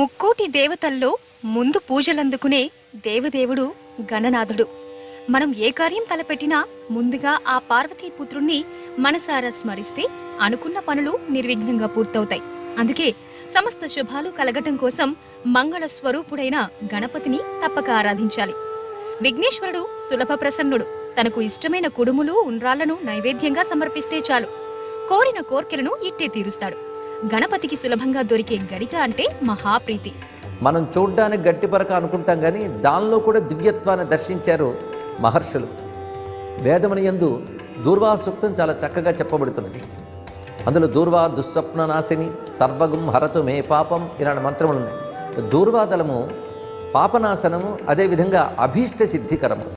ముక్కోటి దేవతల్లో ముందు పూజలందుకునే దేవదేవుడు గణనాథుడు. మనం ఏ కార్యం తలపెట్టినా ముందుగా ఆ పార్వతీపుత్రుణ్ణి మనసారా స్మరిస్తే అనుకున్న పనులు నిర్విఘ్నంగా పూర్తవుతాయి. అందుకే సమస్త శుభాలు కలగటం కోసం మంగళ స్వరూపుడైన గణపతిని తప్పక ఆరాధించాలి. విఘ్నేశ్వరుడు సులభ ప్రసన్నుడు. తనకు ఇష్టమైన కుడుములు ఉండ్రాళ్ళను నైవేద్యంగా సమర్పిస్తే చాలు. కోరిన కోర్కెలను ఇట్టే తీరుస్తాడు. గణపతికి సులభంగా దొరికే గరిక అంటే మహాప్రీతి. మనం చూడ్డానికి గట్టిపరక అనుకుంటాం కానీ దానిలో కూడా దివ్యత్వాన్ని దర్శించారు మహర్షులు. వేదముని యందు దూర్వా సూక్తం చాలా చక్కగా చెప్పబడుతున్నది. అందులో దూర్వా దుస్వప్న నాశిని సర్వగుం హరతు మే పాపం ఇలాంటి మంత్రములు ఉన్నాయి. దూర్వాదలము పాపనాశనము అదేవిధంగా అభీష్ట సిద్ధికరము.